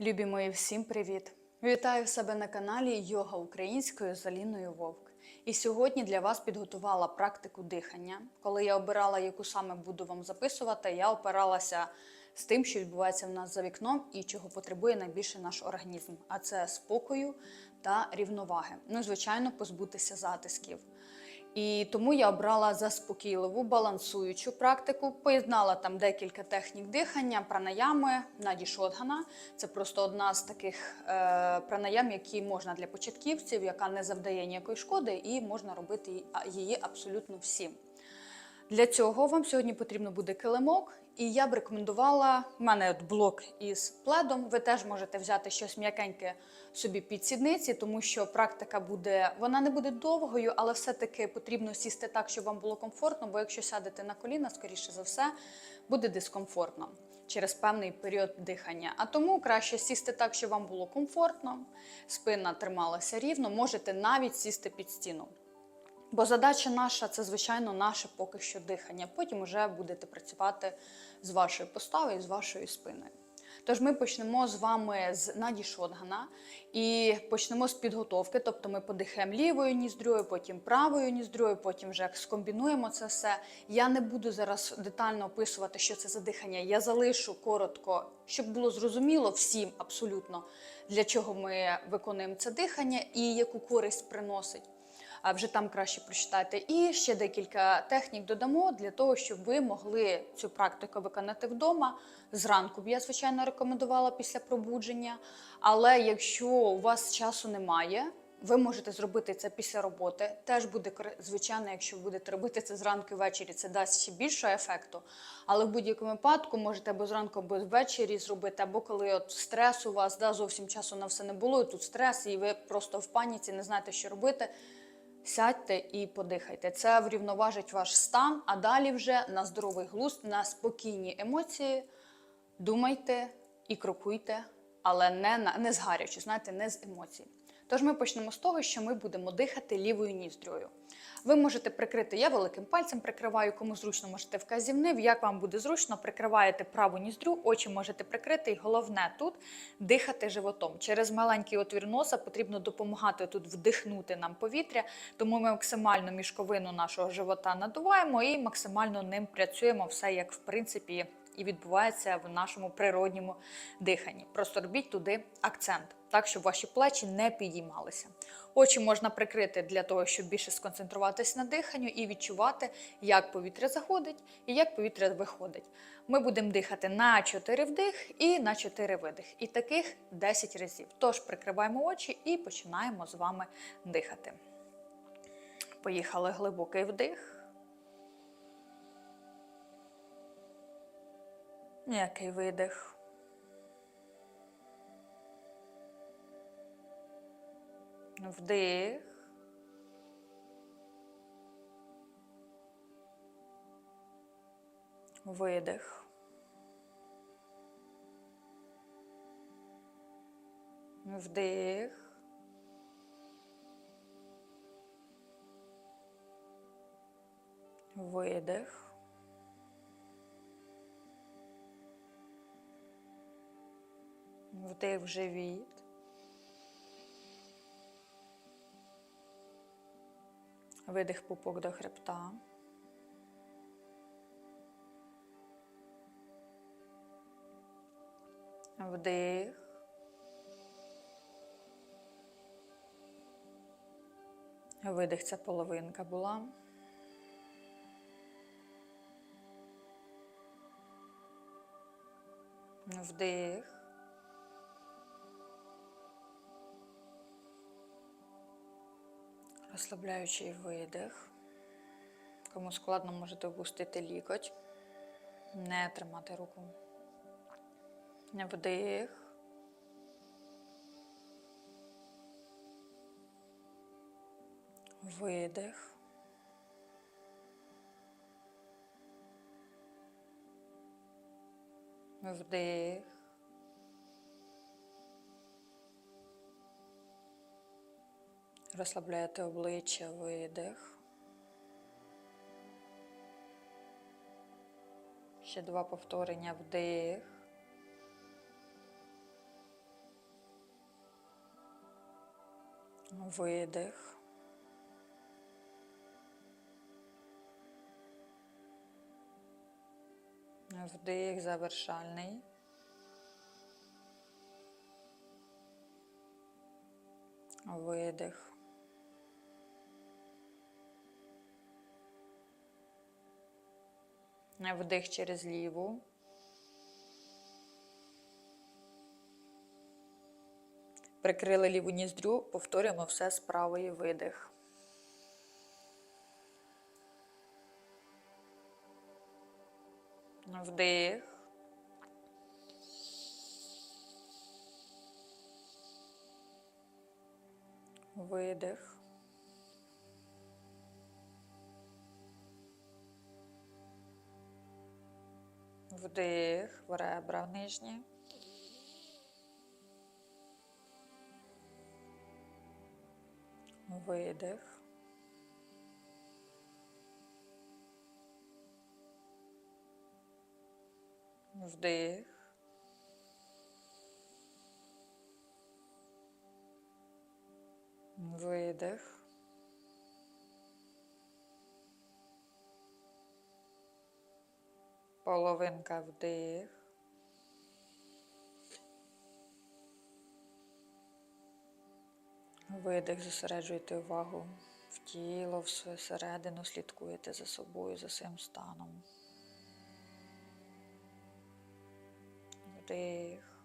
Любі мої, всім привіт! Вітаю себе на каналі Йога Українською з Аліною Вовк. І сьогодні для вас підготувала практику дихання. Коли я обирала, яку саме буду вам записувати, я опиралася з тим, що відбувається в нас за вікном і чого потребує найбільше наш організм. А це спокою та рівноваги. Ну, звичайно, позбутися затисків. І тому я обрала заспокійливу балансуючу практику. Поєднала там декілька технік дихання, пранаями, наді шодгана. Це просто одна з таких е, пранаям, які можна для початківців, яка не завдає ніякої шкоди, і можна робити її абсолютно всім. Для цього вам сьогодні потрібно буде килимок, і я б рекомендувала. в мене от блок із пледом. Ви теж можете взяти щось м'якеньке собі під сідниці, тому що практика буде, вона не буде довгою, але все-таки потрібно сісти так, щоб вам було комфортно. Бо якщо сядете на коліна, скоріше за все, буде дискомфортно через певний період дихання. А тому краще сісти так, щоб вам було комфортно, спина трималася рівно, можете навіть сісти під стіну. Бо задача наша це, звичайно, наше поки що дихання. Потім вже будете працювати з вашою поставою, з вашою спиною. Тож ми почнемо з вами з Наді Шодгана і почнемо з підготовки. Тобто ми подихаємо лівою ніздрюю, потім правою ніздрюю, потім вже скомбінуємо це все. Я не буду зараз детально описувати, що це за дихання. Я залишу коротко, щоб було зрозуміло всім абсолютно, для чого ми виконуємо це дихання і яку користь приносить вже там краще прочитайте. І ще декілька технік додамо для того, щоб ви могли цю практику виконати вдома. Зранку б я, звичайно, рекомендувала після пробудження. Але якщо у вас часу немає, ви можете зробити це після роботи. Теж буде звичайно, якщо будете робити це зранку і ввечері, це дасть ще більшого ефекту. Але в будь-якому випадку можете або зранку, або ввечері зробити, або коли от стрес у вас да, зовсім часу на все не було, і тут стрес, і ви просто в паніці не знаєте, що робити. Сядьте і подихайте. Це врівноважить ваш стан, а далі вже на здоровий глузд, на спокійні емоції. Думайте і крокуйте, але не, на, не згарячи, знаєте, не з емоцій. Тож ми почнемо з того, що ми будемо дихати лівою ніздрюю. Ви можете прикрити, я великим пальцем прикриваю, кому зручно можете вказівнив. Як вам буде зручно, прикриваєте праву ніздрю, очі можете прикрити, і головне тут дихати животом. Через маленький отвір носа потрібно допомагати тут вдихнути нам повітря, тому ми максимально мішковину нашого живота надуваємо і максимально ним працюємо все як в принципі і відбувається в нашому природньому диханні. Просто робіть туди акцент, так щоб ваші плечі не підіймалися. Очі можна прикрити для того, щоб більше сконцентруватись на диханню і відчувати, як повітря заходить і як повітря виходить. Ми будемо дихати на 4 вдих і на 4 видих. І таких 10 разів. Тож прикриваємо очі і починаємо з вами дихати. Поїхали глибокий вдих. М'який видих. Вдих. Видих. Вдих. Видих. Вдих в живіт. Видих пупок до хребта. Вдих. Видих це половинка була. Вдих. Розслабляючий видих. Кому складно, можете опустити лікоть, не тримати руку. Вдих. Видих. Вдих. Розслабляєте обличчя, видих. Ще два повторення вдих. Видих. Вдих завершальний. Видих. Вдих через ліву. Прикрили ліву ніздрю, повторюємо все з правої видих. Вдих. Видих. Вдих в ребра нижні. Видих. Вдих. Видих. Половинка вдих. Видих, зосереджуйте увагу в тіло, всередину, слідкуєте за собою, за своїм станом. Вдих.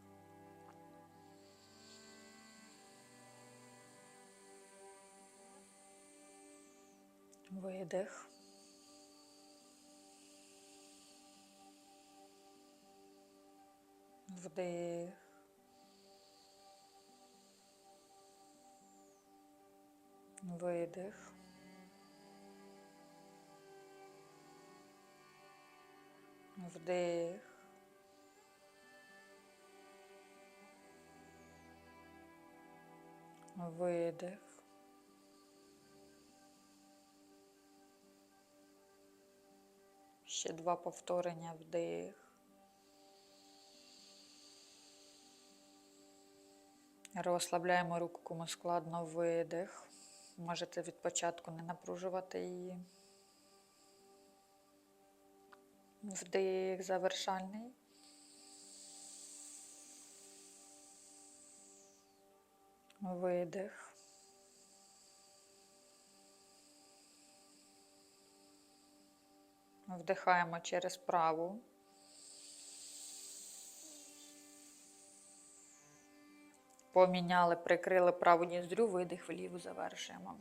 Видих. Вдих. Видих. Вдих. Видих. Ще два повторення вдих. Розслабляємо руку, кому складно видих. Можете від початку не напружувати її. Вдих завершальний. Видих. Вдихаємо через праву. Поміняли, прикрили праву ніздрю, видих вліву завершуємо.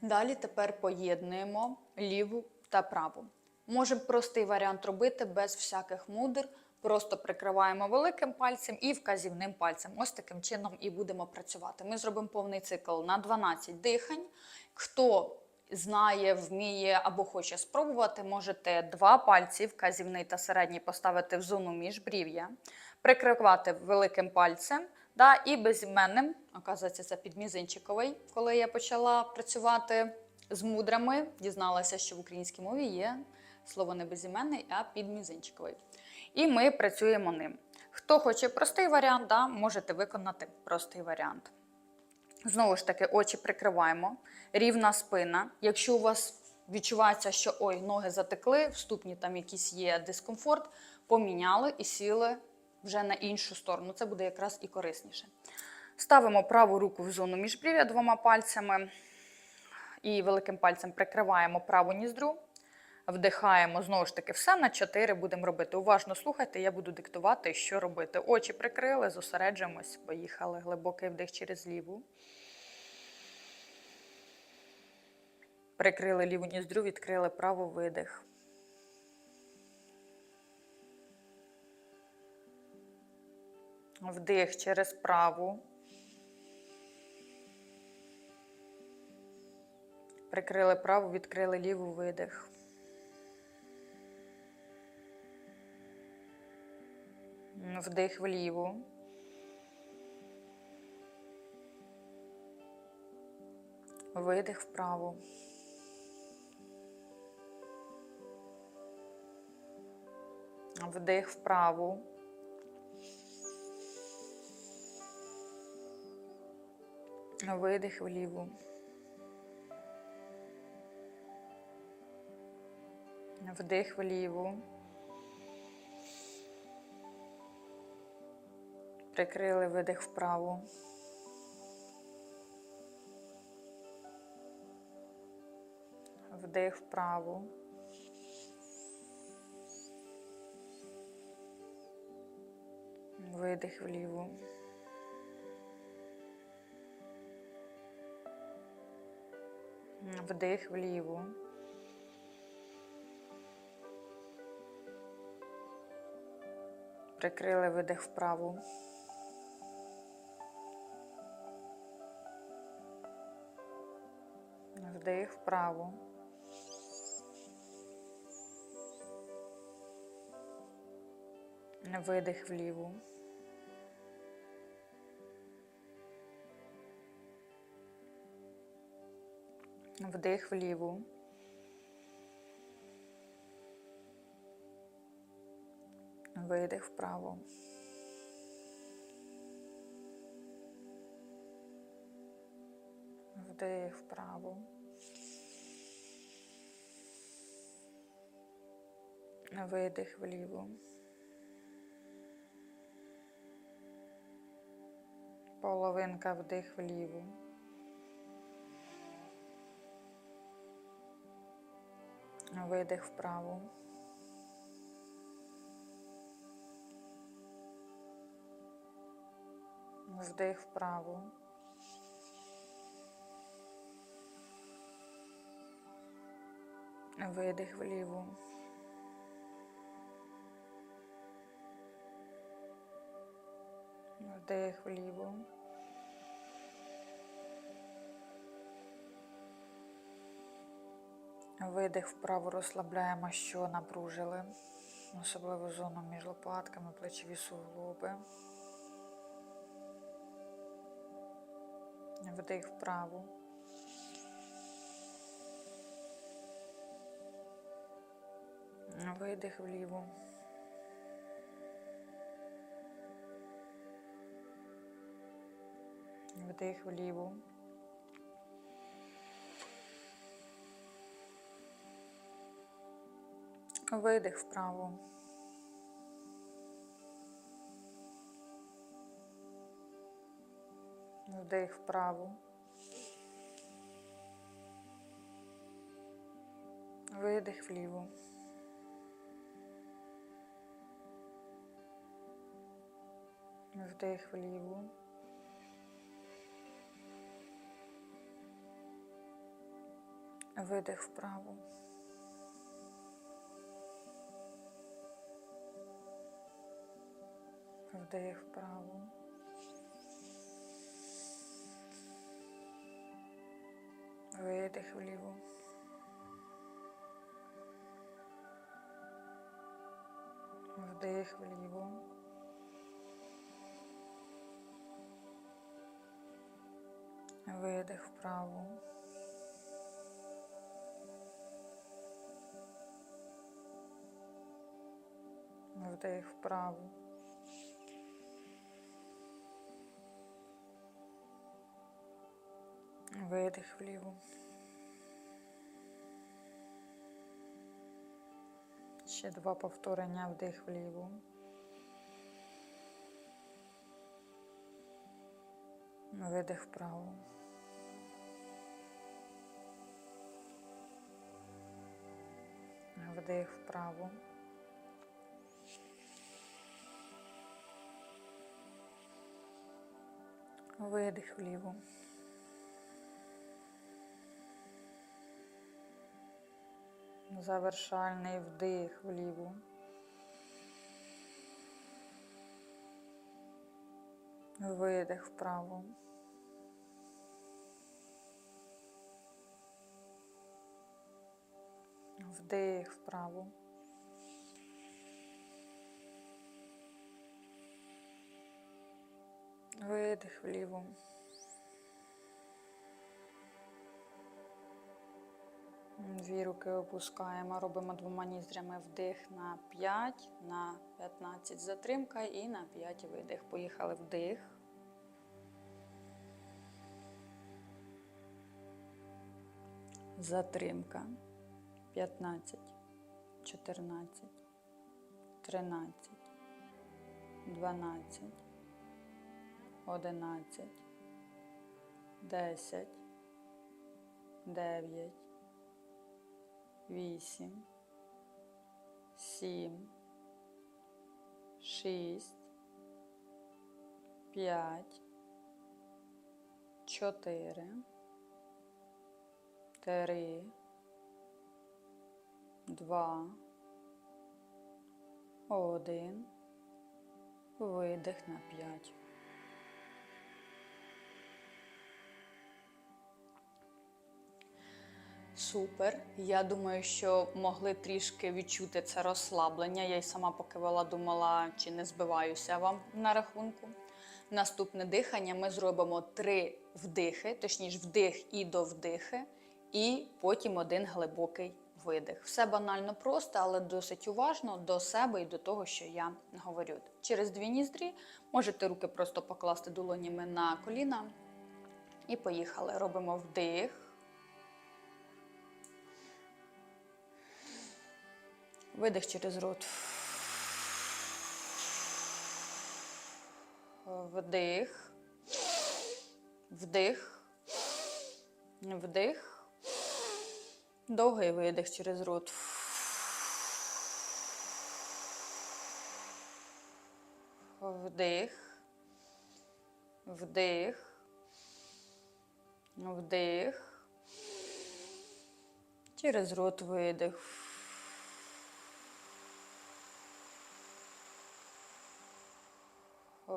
Далі тепер поєднуємо ліву та праву. Можемо простий варіант робити без всяких мудр. Просто прикриваємо великим пальцем і вказівним пальцем. Ось таким чином і будемо працювати. Ми зробимо повний цикл на 12 дихань. Хто знає, вміє або хоче спробувати, можете два пальці, вказівний та середній, поставити в зону міжбрів'я, прикривати великим пальцем да, і безіменним, оказується, це підмізинчиковий, коли я почала працювати з мудрами, дізналася, що в українській мові є слово не безіменний, а підмізинчиковий. І ми працюємо ним. Хто хоче простий варіант, да, можете виконати простий варіант. Знову ж таки, очі прикриваємо, рівна спина. Якщо у вас відчувається, що ой, ноги затекли, в ступні там якийсь є дискомфорт, поміняли і сіли вже на іншу сторону. Це буде якраз і корисніше. Ставимо праву руку в зону міжбрів'я двома пальцями і великим пальцем прикриваємо праву ніздрю. Вдихаємо знову ж таки все на 4 будемо робити. Уважно слухайте, я буду диктувати, що робити. Очі прикрили, зосереджуємось, поїхали. Глибокий вдих через ліву. Прикрили ліву ніздрю, відкрили праву видих. Вдих через праву. Прикрили праву, відкрили ліву видих. Вдих вліво. Видих вправо. Вдих вправо. Видих вліво. Вдих вліво. Прикрили видих вправо. Вдих вправо. Видих вліво. Вдих вліво. Прикрили видих вправо. Вдих вправо. Видих вліво. Вдих вліво. Видих вправо. Вдих вправо. Видих вліво. Половинка вдих вліво. Видих вправо. Вдих вправо. Видих вліво. Вдих вліво. Видих вправо розслабляємо, що напружили, особливо зону між лопатками, плечові суглоби. Вдих вправо. Видих вліво. Вдих вліво. Видих вправо. Вдих вправо. Видих вліво. Вдих вліво. Видих вправо. Вдих вправо. Видих вліво. Вдих вліво. Видих вправо. Вдих вправо. Видих вліво. Ще два повторення вдих вліво. Видих вправо. Вдих вправо. Видих вліво. Завершальний вдих вліво. Видих вправо. Вдих вправо. Видих вліво. Дві руки опускаємо, робимо двома ніздрями вдих на 5, на 15 затримка і на 5 видих. Поїхали вдих. затримка. 15, 14, 13, 12, 11, 10, 9, 8, 7, 6, 5, 4, 3, 2, 1, видих на 5. Супер. Я думаю, що могли трішки відчути це розслаблення. Я й сама поки вела думала, чи не збиваюся вам на рахунку. Наступне дихання ми зробимо три вдихи, точніше, вдих і до вдихи, і потім один глибокий видих. Все банально просто, але досить уважно до себе і до того, що я говорю. Через дві ніздрі можете руки просто покласти долонями на коліна. І поїхали. Робимо вдих. Видих через рот. Вдих. Вдих. Вдих. Довгий видих через рот. Вдих. Вдих. Вдих. Через рот видих.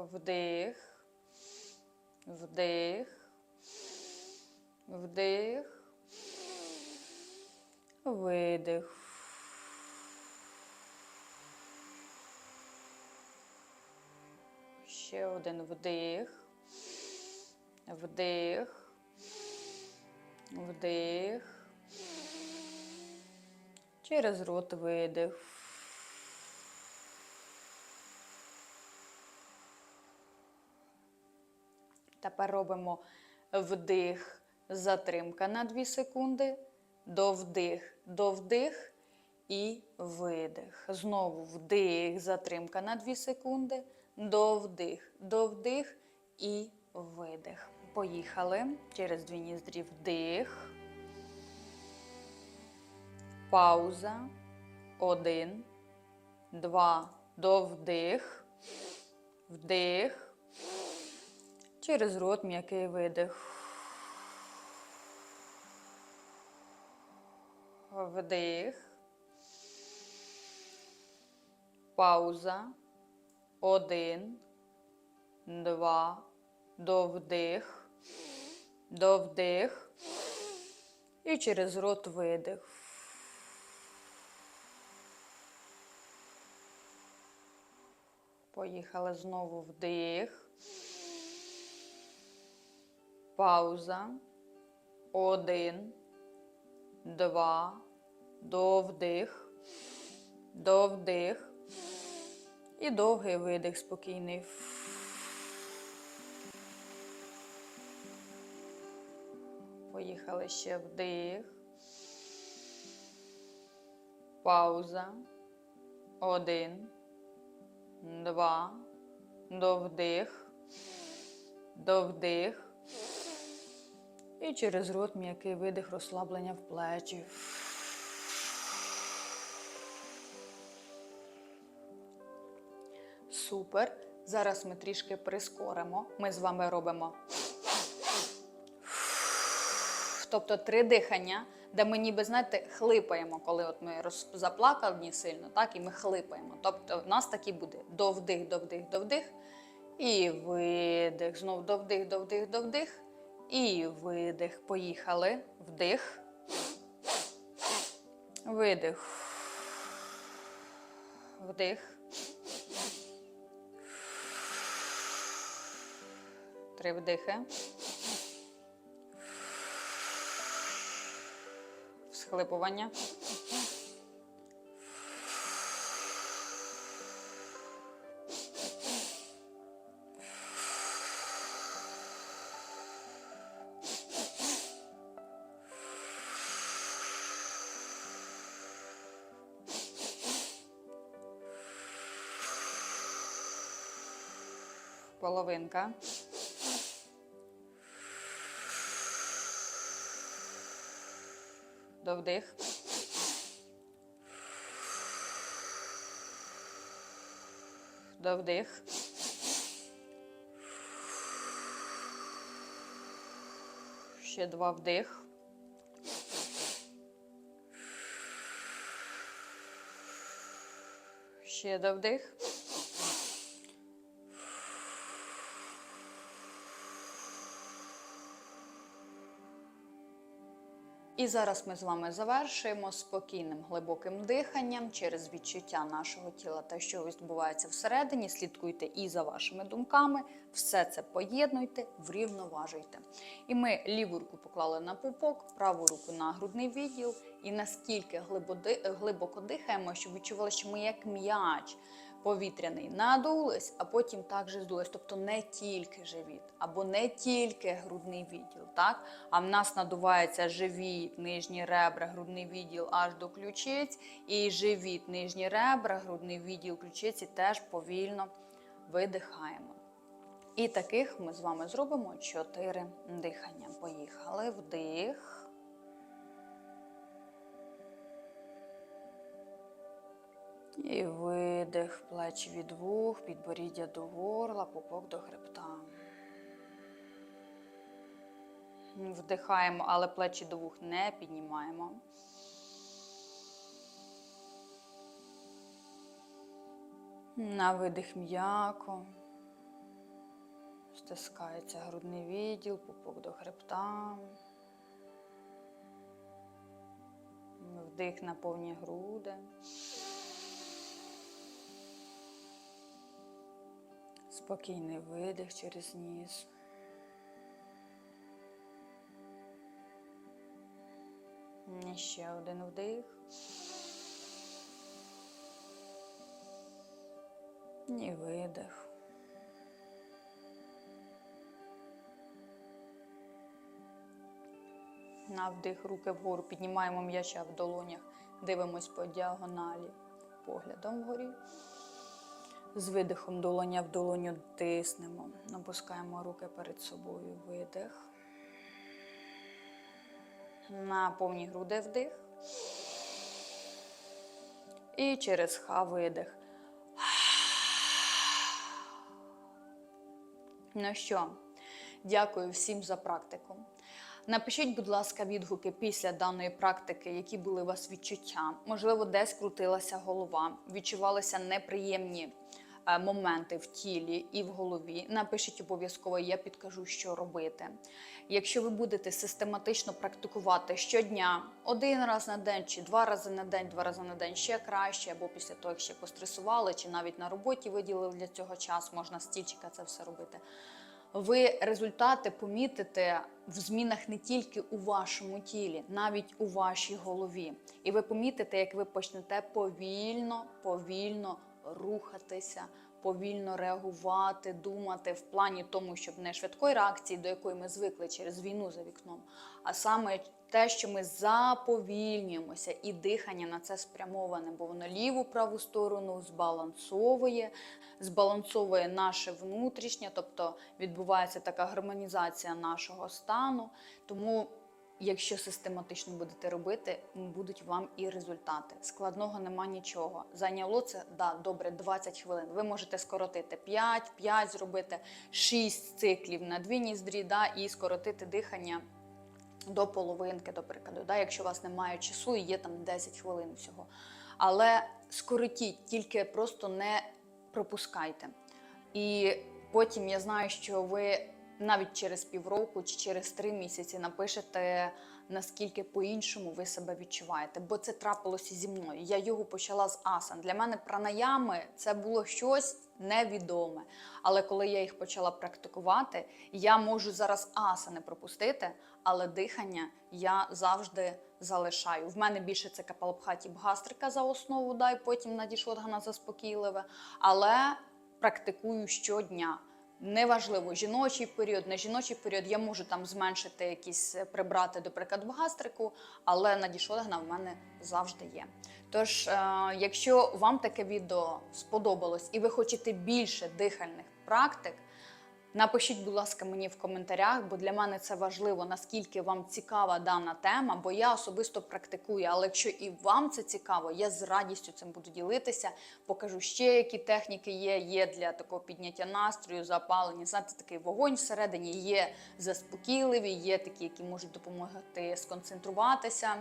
Вдих. Вдих. Вдих. Видих. Ще один вдих. Вдих. Вдих. Через рот видих. Тепер робимо вдих, затримка на 2 секунди, довдих, довдих і видих. Знову вдих, затримка на 2 секунди, довдих, довдих і видих. Поїхали. Через дві ніздрі вдих. Пауза. Один, два, довдих, вдих. Через рот м'який видих. Вдих. Пауза. Один. Два. Довдих. Довдих. І через рот видих. Поїхали знову вдих. Пауза. Один. Два. Довдих. Довдих. І довгий видих спокійний. Поїхали ще вдих. Пауза. Один. Два. Довдих. Довдих. І через рот м'який видих розслаблення в плечі. Супер. Зараз ми трішки прискоримо. Ми з вами робимо. Тобто три дихання, де ми ніби, знаєте, хлипаємо, коли от ми роз... заплакані сильно, так, і ми хлипаємо. Тобто у нас такий буде довдих, довдих, довдих. І видих. Знов довдих, довдих, довдих. І видих. Поїхали. Вдих. Видих. Вдих. Три вдихи. Всхлипування. Половинка. До вдих. Ще два вдих. Ще до вдих. І зараз ми з вами завершуємо спокійним глибоким диханням через відчуття нашого тіла та що відбувається всередині. Слідкуйте і за вашими думками. Все це поєднуйте, врівноважуйте. І ми ліву руку поклали на пупок, праву руку на грудний відділ. І наскільки глибоко дихаємо, щоб відчували, що ми як м'яч повітряний надулись, а потім також здулись. Тобто не тільки живіт, або не тільки грудний відділ, так? А в нас надувається живіт, нижні ребра, грудний відділ аж до ключиць, і живіт, нижні ребра, грудний відділ ключиці теж повільно видихаємо. І таких ми з вами зробимо чотири дихання. Поїхали. Вдих. І видих, плечі від вух, підборіддя до горла, пупок до хребта. Вдихаємо, але плечі до вух не піднімаємо. На видих м'яко. Стискається грудний відділ, пупок до хребта. Вдих на повні груди. Спокійний видих через ніс. І ще один вдих. І видих. На вдих руки вгору піднімаємо м'яча в долонях, дивимось по діагоналі, поглядом вгорі. З видихом долоня в долоню тиснемо, опускаємо руки перед собою, видих. На повні груди вдих. І через ха видих. Ну що, дякую всім за практику. Напишіть, будь ласка, відгуки після даної практики, які були у вас відчуття. Можливо, десь крутилася голова, відчувалися неприємні моменти в тілі і в голові. Напишіть обов'язково, я підкажу, що робити. Якщо ви будете систематично практикувати щодня, один раз на день чи два рази на день, два рази на день ще краще, або після того, як ще постресували, чи навіть на роботі виділили для цього час, можна стільчика це все робити. Ви результати помітите в змінах не тільки у вашому тілі, навіть у вашій голові. І ви помітите, як ви почнете повільно, повільно рухатися, повільно реагувати, думати в плані тому, щоб не швидкої реакції, до якої ми звикли через війну за вікном, а саме те, що ми заповільнюємося, і дихання на це спрямоване, бо воно ліву праву сторону збалансовує, збалансовує наше внутрішнє, тобто відбувається така гармонізація нашого стану. Тому Якщо систематично будете робити, будуть вам і результати. Складного нема нічого. Зайняло це да, добре 20 хвилин. Ви можете скоротити 5, 5 зробити 6 циклів на дві ніздрі, да, і скоротити дихання до половинки, до прикладу, да, якщо у вас немає часу і є там 10 хвилин всього. Але скоротіть, тільки просто не пропускайте. І потім я знаю, що ви навіть через півроку чи через три місяці напишете, наскільки по-іншому ви себе відчуваєте. Бо це трапилося зі мною. Я його почала з асан. Для мене пранаями це було щось невідоме. Але коли я їх почала практикувати, я можу зараз асани пропустити, але дихання я завжди залишаю. В мене більше це капалабхаті бгастрика за основу, да, і потім надійшло заспокійливе. Але практикую щодня. Неважливо, жіночий період, не жіночий період, я можу там зменшити якісь е, прибрати, до прикладу, гастрику, але надійшлогна в мене завжди є. Тож, е, якщо вам таке відео сподобалось і ви хочете більше дихальних практик, Напишіть, будь ласка, мені в коментарях, бо для мене це важливо, наскільки вам цікава дана тема, бо я особисто практикую. Але якщо і вам це цікаво, я з радістю цим буду ділитися. Покажу ще, які техніки є. Є для такого підняття настрою, запалення. Знаєте, такий вогонь всередині є заспокійливі, є такі, які можуть допомогти сконцентруватися.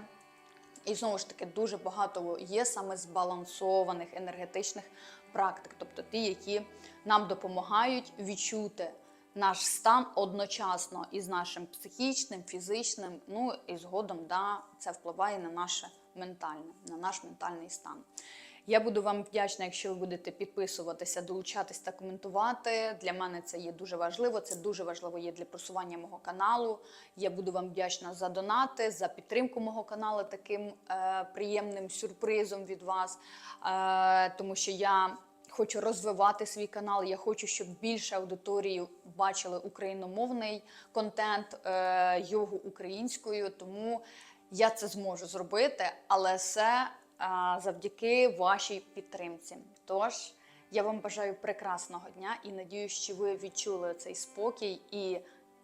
І знову ж таки дуже багато є саме збалансованих енергетичних практик, тобто ті, які нам допомагають відчути наш стан одночасно із нашим психічним, фізичним, ну і згодом да, це впливає на наше ментальне, на наш ментальний стан. Я буду вам вдячна, якщо ви будете підписуватися, долучатись та коментувати. Для мене це є дуже важливо. Це дуже важливо є для просування мого каналу. Я буду вам вдячна за донати, за підтримку мого каналу таким е, приємним сюрпризом від вас, е, тому що я. Хочу розвивати свій канал. Я хочу, щоб більше аудиторії бачили україномовний контент е, йогу українською. Тому я це зможу зробити, але все а, завдяки вашій підтримці. Тож я вам бажаю прекрасного дня і надію, що ви відчули цей спокій, і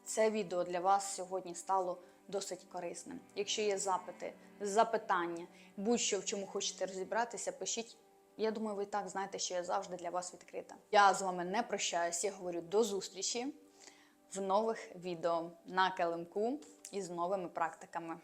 це відео для вас сьогодні стало досить корисним. Якщо є запити, запитання, будь-що в чому хочете розібратися, пишіть. Я думаю, ви і так знаєте, що я завжди для вас відкрита. Я з вами не прощаюсь, я говорю до зустрічі в нових відео на килимку із новими практиками.